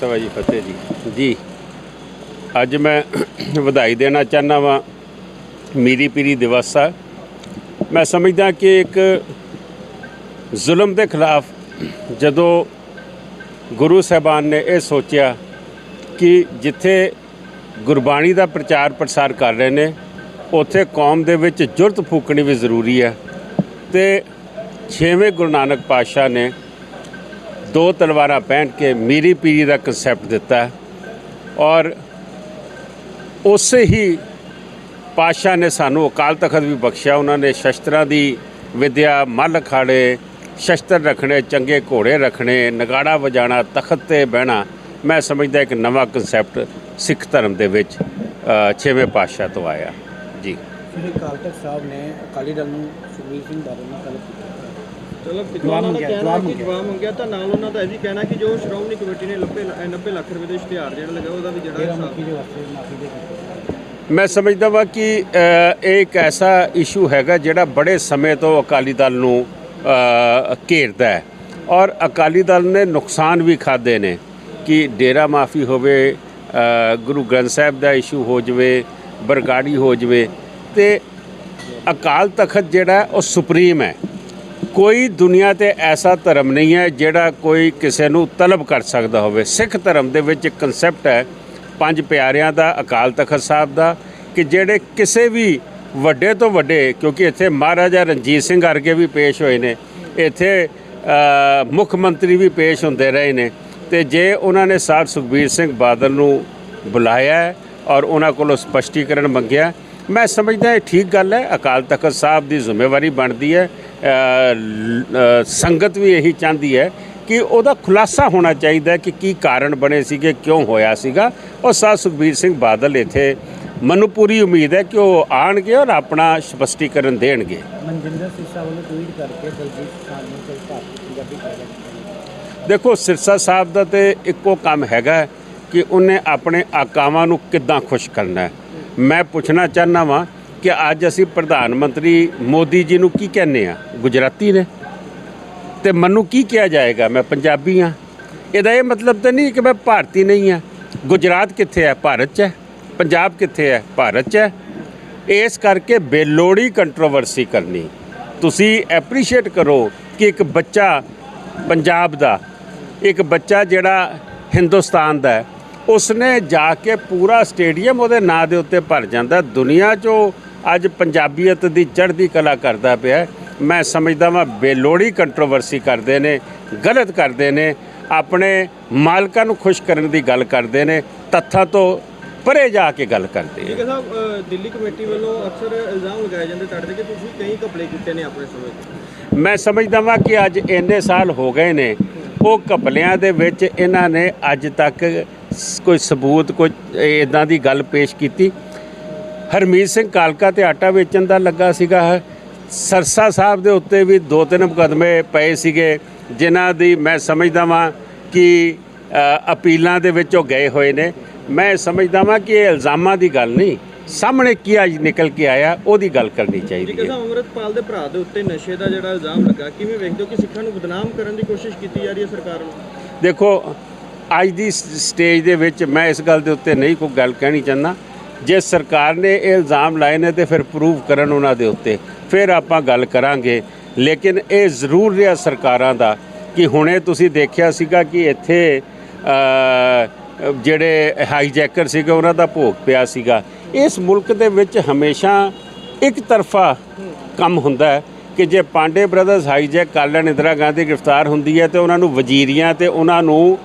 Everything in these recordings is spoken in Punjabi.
ਸਵਾ ਜੀ, ਫਤਿਹ ਜੀ। ਜੀ, ਅੱਜ ਮੈਂ ਵਧਾਈ ਦੇਣਾ ਚਾਹੁੰਦਾ ਵਾਂ ਮੀਰੀ ਪੀਰੀ ਦਿਵਸ। ਆ ਮੈਂ ਸਮਝਦਾ ਕਿ ਇੱਕ ਜ਼ੁਲਮ ਦੇ ਖਿਲਾਫ ਜਦੋਂ ਗੁਰੂ ਸਾਹਿਬਾਨ ਨੇ ਇਹ ਸੋਚਿਆ ਕਿ ਜਿੱਥੇ ਗੁਰਬਾਣੀ ਦਾ ਪ੍ਰਚਾਰ ਪ੍ਰਸਾਰ ਕਰ ਰਹੇ ਨੇ, ਉੱਥੇ ਕੌਮ ਦੇ ਵਿੱਚ ਜੁਰਤ ਫੂਕਣੀ ਵੀ ਜ਼ਰੂਰੀ ਹੈ ਤੇ ਛੇਵੇਂ ਗੁਰੂ ਨਾਨਕ ਪਾਤਸ਼ਾਹ ਨੇ ਦੋ ਤਲਵਾਰਾਂ ਪਹਿਨ ਕੇ ਮੀਰੀ ਪੀਰੀ ਦਾ ਕਨਸੈਪਟ ਦਿੱਤਾ ਔਰ ਉਸੇ ਹੀ ਪਾਸ਼ਾ ਨੇ ਸਾਨੂੰ ਅਕਾਲ ਤਖਤ ਵੀ ਬਖਸ਼ਿਆ। ਉਹਨਾਂ ਨੇ ਸ਼ਸਤਰਾਂ ਦੀ ਵਿਦਿਆ ਮੱਲ ਅਖਾੜੇ ਸ਼ਸਤਰ ਰੱਖਣੇ ਚੰਗੇ ਘੋੜੇ ਰੱਖਣੇ ਨਗਾੜਾ ਵਜਾਣਾ ਤਖਤ ਤੇ ਬਹਿਣਾ ਮੈਂ ਸਮਝਦਾ ਇੱਕ ਨਵਾਂ ਕਨਸੈਪਟ ਸਿੱਖ ਧਰਮ ਦੇ ਵਿੱਚ ਅ, ਛੇਵੇਂ ਪਾਤਸ਼ਾਹ ਤੋਂ ਆਇਆ। ਜੀ। ਸ੍ਰੀ ਅਕਾਲ ਤਖਤ ਸਾਹਿਬ ਨੇ ਅਕਾਲੀ ਦਲ ਨੂੰ ਸੁਖਬੀਰ ਸਿੰਘ ਬਾਦਲ ਨਾਲ ਤਲਬ ਕੀਤਾ। ਚਲੋ ਜਵਾਬ ਉਹਨਾਂ ਦਾ ਮੰਗਿਆ, ਕਹਿਣਾ ਜਵਾਬ ਕਿ ਮੰਗਿਆ। ਜਵਾਬ ਮੰਗਿਆ ਤਾਂ ਨਾਲ ਉਹਨਾਂ ਦਾ ਇਹ ਵੀ ਕਹਿਣਾ ਕਿ ਜੋ ਸ਼੍ਰੋਮਣੀ ਕਮੇਟੀ ਨੇ 90 ਲ- 90 ਲੱਖ ਰੁਪਏ ਦਾ ਇਸ਼ਤਿਹਾਰ ਜਿਹੜਾ ਲੱਗਾ ਉਹਦਾ ਵੀ ਜਿਹੜਾ ਡੇਰਾ ਹਿਸਾਬ- ਮੁਖੀ ਦੇ ਵਾਸਤੇ ਮਾਫੀ ਦੇ ਦਿੱਤੀ। ਮੈਂ ਸਮਝਦਾ ਵਾਂ ਕਿ ਇਹ ਇੱਕ ਐਸਾ ਇਸ਼ੂ ਹੈਗਾ ਜਿਹੜਾ ਬੜੇ ਸਮੇਂ ਤੋਂ ਅਕਾਲੀ ਦਲ ਨੂੰ ਘੇਰਦਾ ਹੈ। ਔਰ ਅਕਾਲੀ ਦਲ ਨੇ ਨੁਕਸਾਨ ਵੀ ਖਾਦੇ ਨੇ ਕਿ ਡੇਰਾ ਮਾਫੀ ਹੋਵੇ ਗੁਰੂ ਗ੍ਰੰਥ ਸਾਹਿਬ ਦਾ ਇਸ਼ੂ ਹੋ ਜਵੇ ਬਰਗਾੜੀ ਹੋ ਜਵੇ ਤੇ ਅਕਾਲ ਤਖਤ ਜਿਹੜਾ ਉਹ ਸੁਪਰੀਮ ਹੈ। ਕੋਈ ਦੁਨੀਆ ਤੇ ਐਸਾ ਧਰਮ ਨਹੀਂ ਹੈ ਜਿਹੜਾ ਕੋਈ ਕਿਸੇ ਨੂੰ ਤਲਬ ਕਰ ਸਕਦਾ ਹੋਵੇ। ਸਿੱਖ ਧਰਮ ਦੇ ਵਿੱਚ ਇੱਕ ਕਨਸੈਪਟ ਹੈ, ਪੰਜ ਪਿਆਰਿਆਂ ਦਾ, ਅਕਾਲ ਤਖਤ ਸਾਹਿਬ ਦਾ, ਕਿ ਜਿਹੜੇ ਕਿਸੇ ਵੀ ਵੱਡੇ ਤੋਂ ਵੱਡੇ, ਕਿਉਂਕਿ ਇੱਥੇ ਮਹਾਰਾਜਾ ਰਣਜੀਤ ਸਿੰਘ ਵਰਗੇ ਵੀ ਪੇਸ਼ ਹੋਏ ਨੇ, ਇੱਥੇ ਮੁੱਖ ਮੰਤਰੀ ਵੀ ਪੇਸ਼ ਹੁੰਦੇ ਰਹੇ ਨੇ, ਤੇ ਜੇ ਉਹਨਾਂ ਨੇ ਸਾਹਿਬ ਸੁਖਬੀਰ ਸਿੰਘ ਬਾਦਲ ਨੂੰ ਬੁਲਾਇਆ ਔਰ ਉਹਨਾਂ ਕੋਲੋਂ ਸਪਸ਼ਟੀਕਰਨ ਮੰਗਿਆ ਮੈਂ ਸਮਝਦਾ ਇਹ ਠੀਕ ਗੱਲ ਹੈ, ਅਕਾਲ ਤਖਤ ਸਾਹਿਬ ਦੀ ਜ਼ਿੰਮੇਵਾਰੀ ਬਣਦੀ ਹੈ ਸੰਗਤ ਵੀ ਇਹੀ ਚਾਹੁੰਦੀ ਹੈ ਕਿ ਉਹਦਾ ਖੁਲਾਸਾ ਹੋਣਾ ਚਾਹੀਦਾ ਹੈ ਕਿ ਕੀ ਕਾਰਨ ਬਣੇ ਸੀਗੇ ਕਿਉਂ ਹੋਇਆ ਸੀਗਾ। ਔਰ ਸਾਹਿਬ ਸੁਖਬੀਰ ਸਿੰਘ ਬਾਦਲ ਇੱਥੇ ਮੈਨੂੰ ਪੂਰੀ ਉਮੀਦ ਹੈ ਕਿ ਉਹ ਆਣਗੇ ਔਰ ਆਪਣਾ ਸਪਸ਼ਟੀਕਰਨ ਦੇਣਗੇ। ਮਨਜਿੰਦਰ ਸਿੱਸਾ ਵੱਲੋਂ ਟਵੀਟ ਕਰਕੇ ਦਲਜੀਤ ਖਾਨ ਨੂੰ ਕੋਈ ਭਾਰਤੀ ਪੰਜਾਬੀ ਕਹਿ ਦੇਖੋ ਸਿਰਸਾ ਸਾਹਿਬ ਦਾ ਤੇ ਇੱਕੋ ਕੰਮ ਹੈਗਾ ਕਿ ਉਹਨੇ ਆਪਣੇ ਆਕਾਵਾਂ ਨੂੰ ਕਿੱਦਾਂ ਖੁਸ਼ ਕਰਨਾ ਹੈ। ਮੈਂ ਪੁੱਛਣਾ ਚਾਹਨਾ ਵਾਂ ਕਿ ਅੱਜ ਅਸੀਂ ਪ੍ਰਧਾਨ ਮੰਤਰੀ ਮੋਦੀ ਜੀ ਨੂੰ ਕੀ ਕਹਿੰਨੇ ਆ ਗੁਜਰਾਤੀ ਨੇ। ਤੇ ਮੈਨੂੰ ਕੀ ਕਿਹਾ ਜਾਏਗਾ? ਮੈਂ ਪੰਜਾਬੀ ਆ ਇਹਦਾ ਇਹ ਮਤਲਬ ਤਾਂ ਨਹੀਂ ਕਿ ਮੈਂ ਭਾਰਤੀ ਨਹੀਂ ਆ ਗੁਜਰਾਤ ਕਿੱਥੇ ਹੈ? ਭਾਰਤ 'ਚ ਹੈ। ਪੰਜਾਬ ਕਿੱਥੇ ਹੈ? ਭਾਰਤ 'ਚ ਹੈ। ਇਸ ਕਰਕੇ ਬੇਲੋੜੀ ਕੰਟਰੋਵਰਸੀ ਕਰਨੀ। ਤੁਸੀਂ ਐਪਰੀਸ਼ੀਏਟ ਕਰੋ ਕਿ ਇੱਕ ਬੱਚਾ ਪੰਜਾਬ ਦਾ, ਇੱਕ ਬੱਚਾ ਜਿਹੜਾ ਹਿੰਦੁਸਤਾਨ ਦਾ ਉਸਨੇ ਜਾ ਕੇ ਪੂਰਾ ਸਟੇਡੀਅਮ ਉਹਦੇ ਨਾਂ ਦੇ ਉੱਤੇ ਭਰ ਜਾਂਦਾ। ਦੁਨੀਆ 'ਚੋਂ ਅੱਜ ਪੰਜਾਬੀਅਤ ਦੀ ਚੜ੍ਹਦੀ ਕਲਾ ਕਰਦਾ ਪਿਆ। ਮੈਂ ਸਮਝਦਾ ਵਾਂ ਬੇਲੋੜੀ ਕੰਟਰੋਵਰਸੀ ਕਰਦੇ ਨੇ ਗਲਤ ਕਰਦੇ ਨੇ ਆਪਣੇ ਮਾਲਕਾਂ ਨੂੰ ਖੁਸ਼ ਕਰਨ ਦੀ ਗੱਲ ਕਰਦੇ ਨੇ ਤੱਥਾਂ ਤੋਂ ਪਰੇ ਜਾ ਕੇ ਗੱਲ ਕਰਦੇ ਆ ਠੀਕ ਹੈ ਸਾਹਿਬ ਦਿੱਲੀ ਕਮੇਟੀ ਵੱਲੋਂ ਅਕਸਰ ਇਲਜ਼ਾਮ ਲਗਾਏ ਜਾਂਦੇ ਤੁਹਾਡੇ ਤੇ ਕਿ ਤੁਸੀਂ ਕਈ ਕਪੜੇ ਕੀਤੇ ਨੇ ਆਪਣੇ ਸਮੇਂ 'ਚ ਮੈਂ ਸਮਝਦਾ ਵਾਂ ਕਿ ਅੱਜ ਇੰਨੇ ਸਾਲ ਹੋ ਗਏ ਨੇ ਉਹ ਕਪਲਿਆਂ ਦੇ ਵਿੱਚ ਇਹਨਾਂ ਨੇ ਅੱਜ ਤੱਕ ਕੋਈ ਸਬੂਤ ਕੋਈ ਇਦਾਂ ਦੀ ਗੱਲ ਪੇਸ਼ ਕੀਤੀ। ਹਰਮੀਤ ਸਿੰਘ ਕਾਲਕਾ ਤੇ ਆਟਾ ਵੇਚਣ ਦਾ ਲੱਗਾ ਸੀਗਾ। ਸਰਸਾ ਸਾਹਿਬ ਦੇ ਉੱਤੇ ਵੀ ਦੋ ਤਿੰਨ ਮੁਕੱਦਮੇ ਪਏ ਸੀਗੇ ਜਿਨ੍ਹਾਂ ਦੀ ਮੈਂ ਸਮਝਦਾ ਵਾਂ ਕਿ ਅਪੀਲਾਂ ਦੇ ਵਿੱਚ ਉਹ ਗਏ ਹੋਏ ਨੇ। ਮੈਂ ਸਮਝਦਾ ਵਾਂ ਕਿ ਇਹ ਇਲਜ਼ਾਮਾਂ ਦੀ ਗੱਲ ਨਹੀਂ ਸਾਹਮਣੇ ਕੀ ਅੱਜ ਨਿਕਲ ਕੇ ਆਇਆ ਉਹਦੀ ਗੱਲ ਕਰਨੀ ਚਾਹੀਦੀ ਹੈ। ਅੰਮ੍ਰਿਤਪਾਲ ਦੇ ਭਰਾ ਦੇ ਉੱਤੇ ਨਸ਼ੇ ਦਾ ਜਿਹੜਾ ਇਲਜ਼ਾਮ ਲੱਗਾ ਕਿਵੇਂ ਵੇਖਦੇ ਹੋ ਕਿ ਸਿੱਖਾਂ ਨੂੰ ਬਦਨਾਮ ਕਰਨ ਦੀ ਕੋਸ਼ਿਸ਼ ਕੀਤੀ ਜਾ ਰਹੀ ਹੈ ਸਰਕਾਰ ਨੂੰ? ਦੇਖੋ ਅੱਜ ਦੀ ਸਟੇਜ ਦੇ ਵਿੱਚ ਮੈਂ ਇਸ ਗੱਲ ਦੇ ਉੱਤੇ ਨਹੀਂ ਕੋਈ ਗੱਲ ਕਹਿਣੀ ਚਾਹੁੰਦਾ। ਜੇ ਸਰਕਾਰ ਨੇ ਇਹ ਇਲਜ਼ਾਮ ਲਾਏ ਨੇ ਤੇ ਫਿਰ ਪ੍ਰੂਵ ਕਰਨ ਉਹਨਾਂ ਦੇ ਉੱਤੇ, ਫਿਰ ਆਪਾਂ ਗੱਲ ਕਰਾਂਗੇ। ਲੇਕਿਨ ਇਹ ਜ਼ਰੂਰ ਰਿਹਾ ਸਰਕਾਰਾਂ ਦਾ ਕਿ ਹੁਣੇ ਤੁਸੀਂ ਦੇਖਿਆ ਸੀਗਾ ਕਿ ਇੱਥੇ ਜਿਹੜੇ ਹਾਈਜੈਕਰ ਸੀਗੇ, ਉਹਨਾਂ ਦਾ ਭੋਗ ਪਿਆ ਸੀਗਾ। ਇਸ ਮੁਲਕ ਦੇ ਵਿੱਚ ਹਮੇਸ਼ਾ ਇੱਕ ਤਰਫਾ ਕੰਮ ਹੁੰਦਾ ਹੈ ਕਿ ਜੇ ਪਾਂਡੇ ਬ੍ਰਦਰਸ ਹਾਈਜੈਕ ਕਰ ਲੈਣ, ਇੰਦਰਾ ਗਾਂਧੀ ਗ੍ਰਿਫਤਾਰ ਹੁੰਦੀ ਹੈ ਤੇ ਉਹਨਾਂ ਨੂੰ ਵਜ਼ੀਰੀਆਂ ਤੇ ਉਹਨਾਂ ਨੂੰ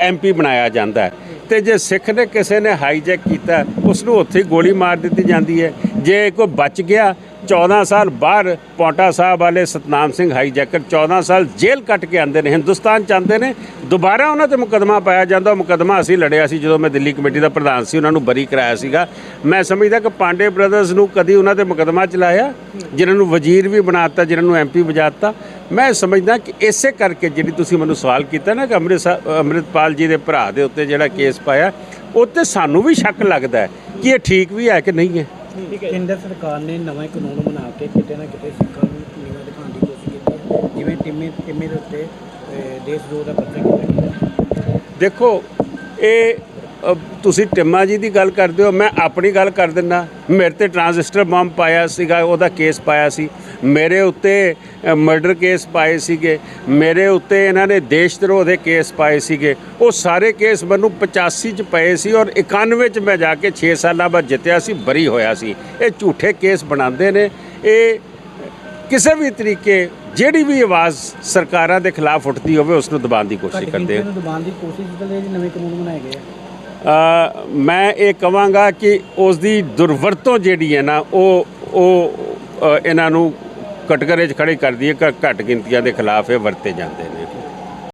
ਐਮਪੀ ਬਣਾਇਆ ਜਾਂਦਾ ਹੈ। ਤੇ ਜੇ ਸਿੱਖ ਨੇ ਕਿਸੇ ਨੇ ਹਾਈਜੈਕ ਕੀਤਾ ਉਸ ਨੂੰ ਉੱਥੇ ਗੋਲੀ ਮਾਰ ਦਿੱਤੀ ਜਾਂਦੀ ਹੈ। ਜੇ ਕੋਈ ਬਚ ਗਿਆ 14 ਸਾਲ ਬਾਹਰ ਪੌਂਟਾ ਸਾਹਿਬ ਵਾਲੇ ਸਤਨਾਮ ਸਿੰਘ ਹਾਈਜੈਕਰ 14 ਸਾਲ ਜੇਲ੍ਹ ਕੱਟ ਕੇ ਆਂਦੇ ਨੇ, ਹਿੰਦੁਸਤਾਨ ਚ ਆਉਂਦੇ ਨੇ। ਦੁਬਾਰਾ ਉਹਨਾਂ ਤੇ ਮੁਕਦਮਾ ਪਾਇਆ ਜਾਂਦਾ, ਉਹ ਮੁਕਦਮਾ ਅਸੀਂ ਲੜਿਆ ਸੀ ਜਦੋਂ ਮੈਂ ਦਿੱਲੀ ਕਮੇਟੀ ਦਾ ਪ੍ਰਧਾਨ ਸੀ, ਉਹਨਾਂ ਨੂੰ ਬਰੀ ਕਰਾਇਆ ਸੀਗਾ। ਮੈਂ ਸਮਝਦਾ ਕਿ ਪਾਂਡੇ ਬ੍ਰਦਰਜ਼ ਨੂੰ ਕਦੀ ਉਹਨਾਂ ਤੇ ਮੁਕਦਮਾ ਚਲਾਇਆ, ਜਿਨ੍ਹਾਂ ਨੂੰ ਵਜ਼ੀਰ ਵੀ ਬਣਾਤਾ, ਜਿਨ੍ਹਾਂ ਨੂੰ ਐਮਪੀ ਵਜਾਤਾ। ਮੈਂ ਸਮਝਦਾ ਕਿ ਇਸੇ ਕਰਕੇ ਜਿਹੜੀ ਤੁਸੀਂ ਮੈਨੂੰ ਸਵਾਲ ਕੀਤਾ ਨਾ ਕਿ ਅੰਮ੍ਰਿਤ ਅੰਮ੍ਰਿਤਪਾਲ ਜੀ ਦੇ ਭਰਾ ਦੇ ਉੱਤੇ ਜਿਹੜਾ ਕੇਸ ਪਾਇਆ, ਉਹ ਤੇ ਸਾਨੂੰ ਵੀ ਸ਼ੱਕ ਲੱਗਦਾ ਕਿ ਇਹ ਠੀਕ ਵੀ ਹੈ ਕਿ ਨਹੀਂ ਹੈ। ਕੇਂਦਰ ਸਰਕਾਰ ਨੇ ਨਵਾਂ ਕਾਨੂੰਨ ਬਣਾ ਕੇ ਕਿਤੇ ਨਾ ਕਿਤੇ ਸਿੱਖਾਂ ਨੂੰ ਨੀਵਾਂ ਦਿਖਾਉਣ ਦੀ ਕੋਸ਼ਿਸ਼ ਕੀਤੀ ਜਿਵੇਂ ਟਿੰਮੇ ਟਿੰਮੇ ਦੇ ਉੱਤੇ ਦੇਸ਼ ਦੋ ਦਾ ਪਰਚਾ ਕੀਤਾ ਗਿਆ। ਦੇਖੋ ਇਹ ਤੁਸੀਂ ਟਿੰਮਾ ਜੀ ਦੀ ਗੱਲ ਕਰਦੇ ਹੋ ਮੈਂ ਆਪਣੀ ਗੱਲ ਕਰ ਦਿੰਦਾ। ਮੇਰੇ ਤੇ ਟਰਾਂਜ਼ਿਸਟਰ ਬੰਬ ਪਾਇਆ ਸੀਗਾ ਉਹਦਾ ਕੇਸ ਪਾਇਆ ਸੀ। ਮੇਰੇ ਉੱਤੇ ਮਰਡਰ ਕੇਸ ਪਾਏ ਸੀਗੇ। ਮੇਰੇ ਉੱਤੇ ਇਹਨਾਂ ਨੇ ਦੇਸ਼ ਧਰੋਹ ਦੇ ਕੇਸ ਪਾਏ ਸੀਗੇ। ਉਹ ਸਾਰੇ ਕੇਸ ਮੈਨੂੰ 85 ਚ ਪਏ ਸੀ ਔਰ 91 ਚ ਮੈਂ ਜਾ ਕੇ 6 ਸਾਲਾਂ ਬਾਅਦ ਜਿੱਤਿਆ ਸੀ ਬਰੀ ਹੋਇਆ ਸੀ। ਇਹ ਝੂਠੇ ਕੇਸ ਬਣਾਉਂਦੇ ਨੇ। ਇਹ ਕਿਸੇ ਵੀ ਤਰੀਕੇ ਜਿਹੜੀ ਵੀ ਆਵਾਜ਼ ਸਰਕਾਰਾਂ ਦੇ ਖਿਲਾਫ ਉੱਠਦੀ ਹੋਵੇ ਉਸ ਨੂੰ ਦਬਾਉਣ ਦੀ ਕੋਸ਼ਿਸ਼ ਕਰਦੇ ਗਿਣਤੀਆਂ ਆ ਨੂੰ ਦਬਾਉਣ ਦੀ ਕੋਸ਼ਿਸ਼ ਚੱਲ ਰਹੀ ਹੈ ਜੀ ਨਵੇਂ ਕਾਨੂੰਨ ਬਣਾਏ ਗਏ ਆ। ਮੈਂ ਇਹ ਕਵਾਂਗਾ ਕਿ ਉਸ ਦੀ ਦੁਰਵਰਤੋਂ ਜਿਹੜੀ ਹੈ ਨਾ, ਉਹ ਉਹ ਇਹਨਾਂ ਨੂੰ ਕਟਕਰੇ 'ਚ ਖੜੇ ਕਰਦੀ ਹੈ ਘੱਟ ਗਿਣਤੀਆਂ ਦੇ ਖਿਲਾਫ ਇਹ ਵਰਤੇ ਜਾਂਦੇ ਨੇ।